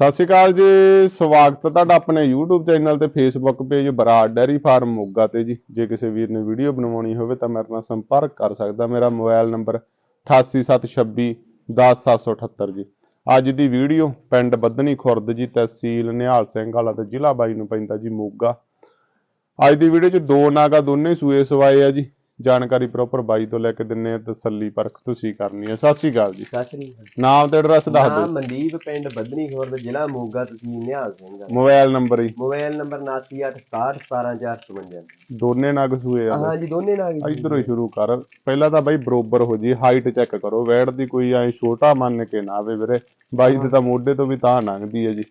ਸਤਿ ਸ਼੍ਰੀ ਅਕਾਲ ਜੀ, ਸਵਾਗਤ ਹੈ ਤੁਹਾਡਾ ਆਪਣੇ YouTube ਚੈਨਲ ਤੇ Facebook page Brar dairy farm Moga ਤੇ ਜੀ। ਜੇ ਕਿਸੇ ਵੀਰ ਨੇ ਵੀਡੀਓ ਬਣਵਾਉਣੀ ਹੋਵੇ ਤਾਂ ਮੇਰੇ ਨਾਲ ਸੰਪਰਕ ਕਰ ਸਕਦਾ। ਮੇਰਾ ਮੋਬਾਈਲ ਨੰਬਰ 8876 10778 ਜੀ। ਅੱਜ ਦੀ ਵੀਡੀਓ ਪਿੰਡ ਬੱਧਨੀ ਖੁਰਦ ਜੀ, ਤਹਿਸੀਲ ਨਿਹਾਲ ਸਿੰਘ ਵਾਲਾ ਤੇ ਜ਼ਿਲ੍ਹਾ ਬਾਈ ਨੂੰ ਪੈਂਦਾ ਜੀ ਮੋਗਾ। ਅੱਜ ਦੀ ਵੀਡੀਓ 'ਚ ਦੋ ਨਾਗਾ ਦੋਨੇ ਸੂਏ ਸਵਾਏ ਆ ਜੀ। ਜਾਣਕਾਰੀ ਪ੍ਰੋਪਰ ਬਾਈ ਤੋਂ ਲੈ ਕੇ ਦਿੰਨੇ ਆ ਤਸੱਲੀ ਪਰਖ ਤੁਸੀਂ ਕਰਨੀ ਹੈ ਸਤਿ ਸ਼੍ਰੀ ਅਕਾਲ ਜੀ। ਸਤਿ ਸ੍ਰੀ ਅਕਾਲ ਨਾਮ ਤੇ ਐਡਰੈਸ ਦੱਸ ਨਾਮ ਦਿਓ। ਮਨਦੀਪ ਪਿੰਡ ਬੱਧਨੀ ਖੁਰਦ ਜ਼ਿਲ੍ਹਾ ਮੋਗਾ ਤਹਿਸੀਲ ਨਿਹਾਲ ਸਿੰਘ ਮੋਬਾਈਲ ਨੰਬਰ ਜੀ। ਮੋਬਾਈਲ ਨੰਬਰ 7986617455 ਦੋਨੇ ਨਗ ਸੂਏ ਆ। ਹਾਂਜੀ ਦੋਨੇ ਨਾਲ ਇਧਰੋਂ ਹੀ ਸ਼ੁਰੂ ਕਰ। ਪਹਿਲਾਂ ਤਾਂ ਬਾਈ ਬਰੋਬਰ ਹੋ ਜੀ ਹਾਈਟ ਚੈੱਕ ਕਰੋ। ਵੈਟ ਦੀ ਕੋਈ ਐ ਛੋਟਾ ਮੰਨ ਕੇ ਨਾ ਆਵੇ ਵੀਰੇ। ਬਾਈ ਦੇ ਤਾਂ ਮੋਢੇ ਤੋਂ ਵੀ ਤਾਂ ਲੰਘਦੀ ਹੈ ਜੀ।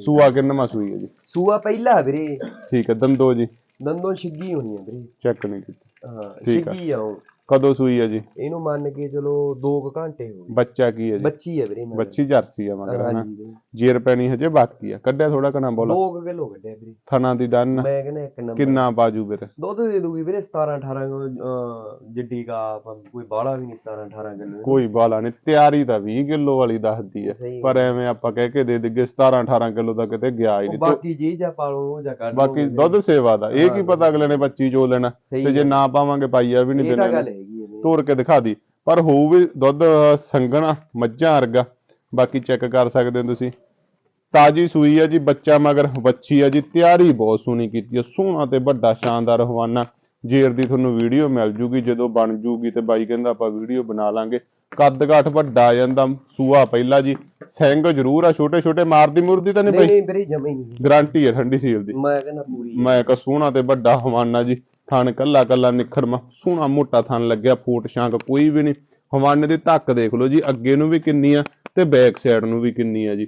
ਸੂਆ ਕਿੰਨਵਾਂ ਸੂਈ ਹੈ ਜੀ? ਸੂਆ ਪਹਿਲਾ ਵੀਰੇ। ਠੀਕ ਹੈ ਦੰਦੋ ਜੀ। ਦੰਦੋਂ ਛਿੱਗੀ ਹੋਣੀ ਹੈ ਵੀਰੇ। ਚੈੱਕ ਨਹੀਂ ਕੀਤੀ। ਹਾਂ ਠੀਕ ਆ। ਛਿੱਗੀ ਆਉ ਕਦੋਂ ਸੂਈ ਹੈ ਜੀ? ਇਹਨੂੰ ਮੰਨ ਕੇ ਚਲੋ 2 ਘੰਟੇ ਹੋ ਗਏ। ਬੱਚਾ ਕੀ ਹੈ ਜੀ? ਬੱਚੀ ਹੈ ਵੀਰੇ। ਬੱਚੀ ਜਰਸੀ ਆ ਮਗਰ ਹਨਾ? ਹਾਂਜੀ ਵੀਰੇ। ਜੇਰ ਪੈਣੀ ਹਜੇ ਬਾਕੀ ਆ। ਕੱਢਿਆ ਥੋੜਾ ਕਨਾ ਬੋਲ। ਦੋ ਕੁ ਕਿਲੋ ਕੱਢਿਆ ਵੀਰੇ। ਥਣਾ ਦੀ ਡਨ। ਮੈਂ ਕਹਿੰਦਾ ਇੱਕ ਨੰਬਰ। ਕਿੰਨਾ ਬਾਜੂ ਵੀਰੇ? ਦੁੱਧ ਦੇ ਦੂਗੀ ਵੀਰੇ 17 18 ਅਹ, ਜਿੱਡੀ ਕਾ ਕੋਈ ਬਾਹਲਾ ਵੀ ਨਹੀਂ 17 18 ਕਿਲੋ। ਕੋਈ ਬਾਲਾ ਨਹੀਂ। ਤਿਆਰੀ ਤਾਂ 20 ਕਿਲੋ ਵਾਲੀ ਦੱਸਦੀ ਹੈ ਪਰ ਐਵੇਂ ਆਪਾਂ ਕਹਿ ਕੇ ਦੇ ਦਿੱਗੇ 17 18 ਕਿਲੋ ਦਾ ਕਿਤੇ ਗਿਆ ਹੀ ਨਹੀਂ। ਬਾਕੀ ਜੀ ਜਾਂ ਪਾਲੋ ਜਾਂ ਕੱਢ ਬਾਕੀ ਦੁੱਧ ਸੇਵਾ ਦਾ। ਇਹ ਕੀ ਪਤਾ ਅਗਲੇ ਨੇ ਬੱਚੀ ਚੋ ਲੈਣਾ। ਤੇ ਜੇ ਨਾ ਪਾਵਾਂਗੇ ਪਾਈਆ ਵੀ ਨਹੀਂ ਇਹ ਤਾਂ ਦੇਣਾ। ਤੋੜ ਕੇ ਦਿਖਾ ਦੀ। ਪਰ ਹੋਊ ਵੀ ਦੁੱਧ ਸੰਘਣਾ ਮੱਝਾਂ ਵਰਗਾ। ਬਾਕੀ ਚੈੱਕ ਕਰ ਸਕਦੇ ਹੋ ਤੁਸੀਂ। ਤਾਜੀ ਸੂਈ ਆ ਜੀ, ਬੱਚਾ ਮਗਰ ਬੱਚੀ ਆ ਜੀ। ਤਿਆਰੀ ਬਹੁਤ ਸੋਹਣੀ ਕੀਤੀ ਆ। ਸੋਹਣਾ ਤੇ ਵੱਡਾ ਸ਼ਾਨਦਾਰ ਹਵਾਨਾ। ਜੇਰ ਦੀ ਤੁਹਾਨੂੰ ਵੀਡੀਓ ਮਿਲ ਜੂਗੀ। ਜਦੋਂ ਬਣ ਜੂਗੀ ਤੇ ਬਾਈ ਕਹਿੰਦਾ ਆਪਾਂ ਵੀਡੀਓ ਬਣਾ ਲਾਂਗੇ। ਕੱਦ ਕਾਠ ਵੱਡਾ ਆ ਜਾਂਦਾ ਸੂਆ ਪਹਿਲਾ ਜੀ। ਸਿੰਘ ਜ਼ਰੂਰ ਆ ਛੋਟੇ ਛੋਟੇ ਮਾਰਦੀ ਮੁਰਦੀ ਤਾਂ ਨਹੀਂ ਨਹੀਂ ਬਾਈ ਨਹੀਂ ਵੀਰੇ ਜਮੇ ਨਹੀਂ। ਗਾਰੰਟੀ ਹੈ ਠੰਡੀ ਸੀਲ ਦੀ। ਮੈਂ ਕਹਿੰਦਾ ਪੂਰੀ ਮੈਂ ਕਹ ਸੋਹਣਾ ਤੇ ਵੱਡਾ ਹਵਾਨਾ ਜੀ। ਥਣ ਕੱਲਾ ਕੱਲਾ ਨਿਖਰਮਾ ਸੋਹਣਾ ਮੋਟਾ ਥਣ ਲੱਗਿਆ ਫੋਟ ਸ਼ਾਂਕ ਕੋਈ ਵੀ ਨਹੀਂ। ਹਵਾਨੇ ਦੀ ਧੱਕ ਦੇਖ ਲਓ ਜੀ ਅੱਗੇ ਨੂੰ ਵੀ ਕਿੰਨੀ ਆ ਤੇ ਬੈਕ ਸਾਈਡ ਨੂੰ ਵੀ ਕਿੰਨੀ ਆ ਜੀ।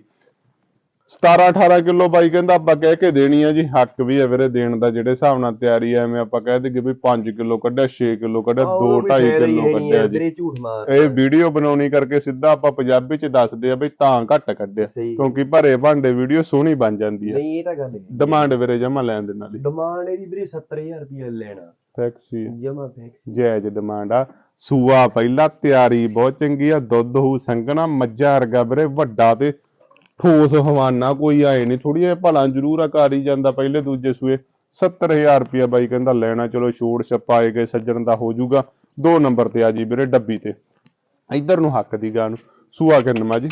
17 18 ਕਿਲੋ ਬਾਈ ਕਹਿੰਦਾ ਆਪਾਂ ਕਹਿ ਕੇ ਦੇਣੀ ਆ ਜੀ ਹੱਕ ਵੀ ਹੈ ਵੀਰੇ ਦੇਣ ਦਾ ਜਿਹੜੇ ਹਿਸਾਬ ਨਾਲ ਤਿਆਰੀ ਐ ਐਵੇਂ ਆਪਾਂ ਕਹਿ ਦੇਗੇ ਵੀ 5 ਕਿਲੋ ਕੱਢਿਆ 6 ਕਿਲੋ ਕੱਢਿਆ 2 2.5 ਕਿਲੋ ਕੱਢਿਆ ਜੀ। ਵੀਰੇ ਝੂਠ ਮਾਰ। ਇਹ ਵੀਡੀਓ ਬਣਾਉਣੀ ਕਰਕੇ ਸਿੱਧਾ ਆਪਾਂ ਪੰਜਾਬੀ ਚ ਦੱਸਦੇ ਆ ਬਈ ਤਾਂ ਘੱਟ ਕੱਢਿਆ ਕਿਉਂਕਿ ਭਰੇ ਭਾਂਡੇ ਵੀਡੀਓ ਸੋਹਣੀ ਬਣ ਜਾਂਦੀ ਹੈ ਨਹੀਂ ਇਹ ਤਾਂ ਗੱਲ ਹੈ ਡਿਮਾਂਡ ਵੀਰੇ ਜਮਾ ਲੈਣ ਦੇ ਨਾਲ ਹੀ। ਡਿਮਾਂਡ ਇਹਦੀ ਵੀਰੇ 70000 ਰੁਪਏ ਲੈਣਾ। ਟੈਕਸੀ ਜਮਾ ਫੈਕਸ ਜਾਇਜ਼ ਡਿਮਾਂਡ ਆ। ਸੂਆ ਪਹਿਲਾ ਤਿਆਰੀ ਬਹੁਤ ਚੰਗੀ ਆ ਦੁੱਧ ਹੂ ਸੰਘਣਾ ਮੱਝਾਂ ਵਰਗਾ ਵੀਰੇ ਵੱਡਾ ਤੇ ਠੋਸ ਹਵਾਨਾ ਕੋਈ ਆਏ ਨਹੀਂ ਥੋੜੀ ਜਿਹਾ ਭਲਾ ਜ਼ਰੂਰ ਆ ਘਰ ਹੀ ਜਾਂਦਾ ਪਹਿਲੇ ਦੂਜੇ ਸੂਏ। 70000 ਰੁਪਇਆ ਬਾਈ ਕਹਿੰਦਾ ਲੈਣਾ ਚਲੋ ਛੋੜ ਛਪਾਏ ਗਏ ਸੱਜਣ ਦਾ ਹੋ ਜਾਊਗਾ। ਦੋ ਨੰਬਰ ਤੇ ਆ ਜੀ ਵੀਰੇ ਡੱਬੀ ਤੇ। ਇੱਧਰ ਨੂੰ ਹੱਕ ਦੀ ਗਾਂ ਨੂੰ। ਸੂਆ ਕਿੰਨਵਾ ਜੀ?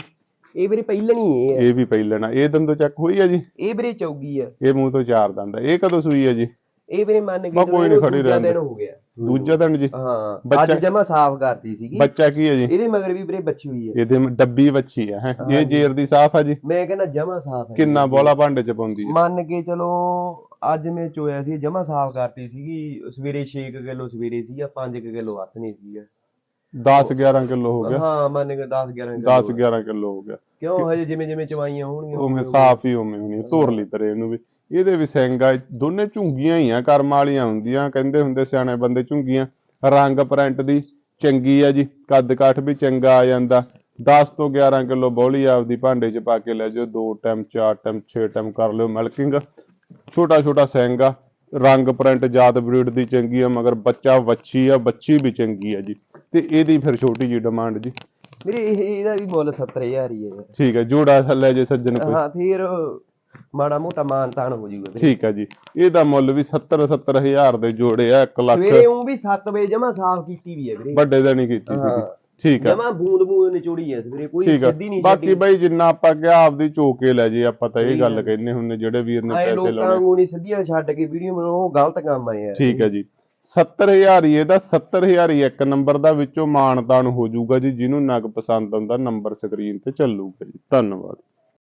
ਇਹ ਵੀਰੇ ਪਹਿਲਣੀ ਇਹ ਹੈ ਇਹ ਵੀ ਪਹਿਲਣਾ। ਇਹ ਦੰਦੋ ਚੱਕ ਹੋਈ ਆ ਜੀ? ਇਹ ਵੀਰੇ ਚੌਗੀ ਆ। ਇਹ ਮੂੰਹ ਤੋਂ ਚਾਰ ਦੰਦ ਆ। ਇਹ ਕਦੋਂ ਸੂਈ ਆ ਜੀ? ਇਹ ਵੀਰੇ ਮੰਨ ਕੇ ਕੋਈ ਨੀ, ਚਲੋ ਖੜੀ ਦੂਜਾ ਰਹਿਣ ਦੇ। ਦਿਨ ਹੋ ਗਿਆ। ਦੂਜਾ ਦਿਨ ਜੀ। ਹਾਂ ਬੱਚਾ- ਅੱਜ ਜਮਾ ਸਾਫ਼ ਕਰਤੀ ਸੀਗੀ। ਬੱਚਾ ਕੀ ਹੈ ਜੀ? ਇਹਦੇ ਮਗਰ ਵੀ ਵੀਰੇ ਬੱਚੀ ਹੋਈ ਹੈ। ਇਹਦੇ ਡੱਬੀ ਆ ਹੈ ਇਹ। ਜੇਰ ਦੀ ਸਾਫ਼ ਆ ਜੀ। ਮੈਂ ਕਹਿੰਦਾ ਜਮਾ ਸਾਫ਼ ਹੈ। ਕਿੰਨਾ ਬੋਲਾ ਭਾਂਡੇ ਚ ਪਾਉਂਦੀ ਹੈ। ਮੰਨ ਕੇ ਚਲੋ ਅੱਜ ਮੈਂ ਚੋਇਆ ਸੀ ਜਮਾ ਸਾਫ਼ ਕਰਤੀ ਸੀਗੀ। ਸਵੇਰੇ 6 ਕਿਲੋ ਸਵੇਰੇ ਸੀਗਾ 5 ਕਿਲੋ ਹੱਥ ਨਹੀਂ ਸੀਗਾ 10 11 ਕਿਲੋ ਹੋ ਗਿਆ। ਹਾਂ ਮੰਨ ਕੇ 10 11 ਕਿਲੋ 10 11 ਕਿਲੋ ਹੋ ਗਿਆ। ਕਿਉਂ? ਹਜੇ ਜਿਵੇਂ ਜਿਵੇਂ ਚਵਾਈਆਂ ਹੋਣਗੀਆਂ ਉਵੇਂ ਸਾਫ਼ ਹੀ ਉਵੇਂ ਹੋਣੀ ਧੁਰ ਲਈ ਤਰੇ ਇਹਨੂੰ ਵੀ। ਇਹਦੇ ਵੀ ਆ ਦੋਨੇ ਝੁੰਗੀਆਂ ਹੀ ਆ ਕਰਮ ਵਾਲੀਆਂ ਹੁੰਦੀਆਂ ਕਹਿੰਦੇ ਹੁੰਦੇ ਸਿਆਣੇ ਬੰਦੇ ਝੁੰਗੀਆਂ। ਰੰਗ ਪ੍ਰਿੰਟ ਦੀ ਚੰਗੀ ਆ ਜੀ ਕੱਦ ਕਾਠ ਵੀ ਚੰਗਾ ਆ ਜਾਂਦਾ। 10 ਤੋਂ 11 ਕਿਲੋ ਬੋਲੀ ਆਪਦੀ ਭਾਂਡੇ 'ਚ ਪਾ ਕੇ ਲੈ ਜਾਓ ਦੋ ਟਾਈਮ ਚਾਰ ਟਾਈਮ 6 ਟਾਈਮ ਕਰ ਲਿਓ ਮਿਲਕਿੰਗ ਛੋਟਾ ਛੋਟਾ ਆ ਰੰਗ ਪ੍ਰਿੰਟ ਜਾਤ ਬਰੀਡ ਦੀ ਚੰਗੀ ਆ ਮਗਰ ਬੱਚਾ ਵੱਛੀ ਆ ਬੱਚੀ ਵੀ ਚੰਗੀ ਆ ਜੀ। ਤੇ ਇਹਦੀ ਫਿਰ ਛੋਟੀ ਜੀ ਡਿਮਾਂਡ ਜੀ। ਇਹ ਇਹਦਾ ਵੀ ਮੁੱਲ 70000 ਹੀ ਹੈ ਠੀਕ ਹੈ ਜੋੜਾ ਥੱਲੇ ਜੇ ਸੱਜਣ ਕੋਈ। ਹਾਂ ਫਿਰ ਮਾੜਾ ਮੋਟਾ ਮਾਨ ਤਾਨ ਹੋ ਵੀਰੇ ਠੀਕ ਹੈ ਜੀ। ਇਹਦਾ ਮੁੱਲ ਵੀ 70 70000 ਦੇ ਜੋੜੇ ਆ 1 ਲੱਖ। ਸਵੇਰੇ ਉਹ ਵੀ 7 ਵਜੇ ਜਮਾ ਸਾਫ਼ ਕੀਤੀ ਵੀ ਹੈ ਵੀਰੇ। ਵੱਡੇ ਦਾ ਨਹੀਂ ਕੀਤੀ ਹਾਂ। ਠੀਕ ਹੈ ਜਮਾ ਬੂੰਦ ਬੂੰਦ ਨਿਚੋੜੀ ਹੈ ਸਵੇਰੇ ਕੋਈ ਠੀਕ ਹੈ ਸਿੱਧੀ ਨਹੀਂ ਬਾਕੀ ਬਈ ਜਿੰਨਾ ਆਪਾਂ ਕਿਹਾ ਆਪਦੀ ਝੋਕੇ ਲੈ ਜੇ ਆਪਾਂ ਤਾਂ ਇਹ ਗੱਲ। ਕਹਿੰਨੇ ਹੁੰਨੇ ਜਿਹੜੇ ਵੀਰ ਨੇ ਆਏ ਪੈਸੇ ਲੋਕਾਂ ਲਾਉਣੇ। ਨੂੰ ਨਹੀਂ ਸਿੱਧੀਆਂ ਛੱਡ ਕੇ ਵੀਡੀਓ ਬਣਾਉਣਾ ਉਹ ਗਲਤ ਕੰਮ ਆ ਯਾਰ। ਠੀਕ ਹੈ ਜੀ। 70000 ਹੀ ਇਹਦਾ 70000 ਹੀ ਇੱਕ ਨੰਬਰ ਦਾ ਵਿੱਚੋਂ ਮਾਨਤਾਨ ਹੋ ਜਾਊਗਾ ਜੀ ਜਿਹਨੂੰ ਨਗ ਪਸੰਦ ਆਉਂਦਾ ਨੰਬਰ ਸਕਰੀਨ ਤੇ ਚੱਲੂਗਾ ਜੀ। ਧੰਨਵਾਦ।